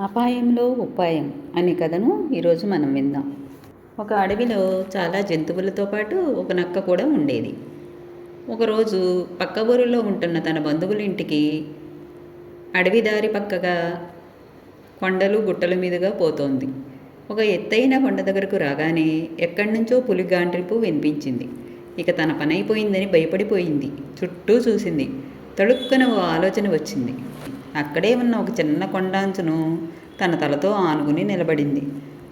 అపాయంలో ఉపాయం అనే కథను ఈరోజు మనం విందాం. ఒక అడవిలో చాలా జంతువులతో పాటు ఒక నక్క కూడా ఉండేది. ఒకరోజు పక్క ఊరిలో ఉంటున్న తన బంధువుల ఇంటికి అడవి దారి పక్కగా కొండలు గుట్టల మీదుగా పోతోంది. ఒక ఎత్తైన కొండ దగ్గరకు రాగానే ఎక్కడి నుంచో పులిగాండ్రిపు వినిపించింది. ఇక తన పనైపోయిందని భయపడిపోయింది. చుట్టూ చూసింది. తడుక్కున ఓ ఆలోచన వచ్చింది. అక్కడే ఉన్న ఒక చిన్న కొండాంచును తన తలతో ఆనుకుని నిలబడింది.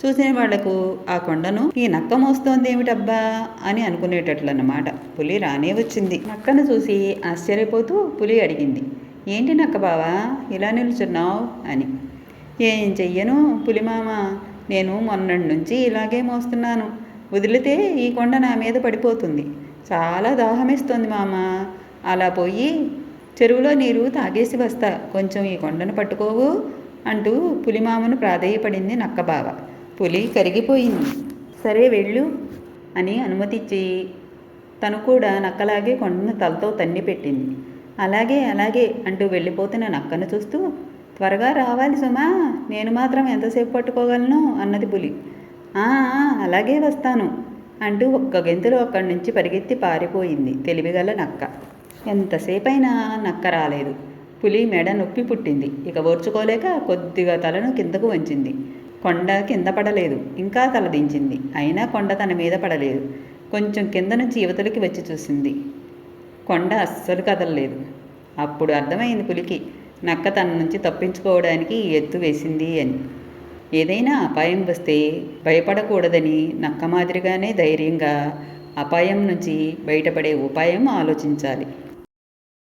చూసిన వాళ్ళకు ఆ కొండను ఈ నక్క మోస్తోంది ఏమిటబ్బా అని అనుకునేటట్లన్నమాట. పులి రానే వచ్చింది. నక్కను చూసి ఆశ్చర్యపోతూ పులి అడిగింది ఏంటి నక్క బావా ఇలా నిలుచున్నావు? అని. ఏం చెయ్యను పులిమామ నేను మొన్నటి నుంచి ఇలాగే మోస్తున్నాను. వదిలితే ఈ కొండ నా మీద పడిపోతుంది. చాలా దాహమేస్తోంది మామ. అలా పోయి చెరువులో నీరు తాగేసి వస్తా. కొంచెం ఈ కొండను పట్టుకోవు అంటూ పులిమామను ప్రాధేయపడింది నక్కబావ. పులి కరిగిపోయింది. సరే వెళ్ళు అని అనుమతిచ్చి తను కూడా నక్కలాగే కొండను తలతో తన్ని పెట్టింది. అలాగే అలాగే అంటూ వెళ్ళిపోతున్న నక్కను చూస్తూ త్వరగా రావాలి సుమా నేను మాత్రం ఎంతసేపు పట్టుకోగలను? అన్నది పులి. అలాగే వస్తాను అంటూ ఒక్క గెంతులో అక్కడి నుంచి పరిగెత్తి పారిపోయింది తెలివిగల నక్క. ఎంతసేపైనా నక్క రాలేదు. పులి మెడ నొప్పి పుట్టింది. ఇక ఓర్చుకోలేక కొద్దిగా తలను కిందకు వంచింది. కొండ కింద పడలేదు. ఇంకా తల దించింది. అయినా కొండ తన మీద పడలేదు. కొంచెం కింద నుంచి యువతలకి వచ్చి చూసింది. కొండ అస్సలు కదలలేదు. అప్పుడు అర్థమైంది పులికి నక్క తన నుంచి తప్పించుకోవడానికి ఈ ఎత్తు వేసింది అని. ఏదైనా అపాయం వస్తే భయపడకూడదని నక్క మాదిరిగానే ధైర్యంగా అపాయం నుంచి బయటపడే ఉపాయం ఆలోచించాలి.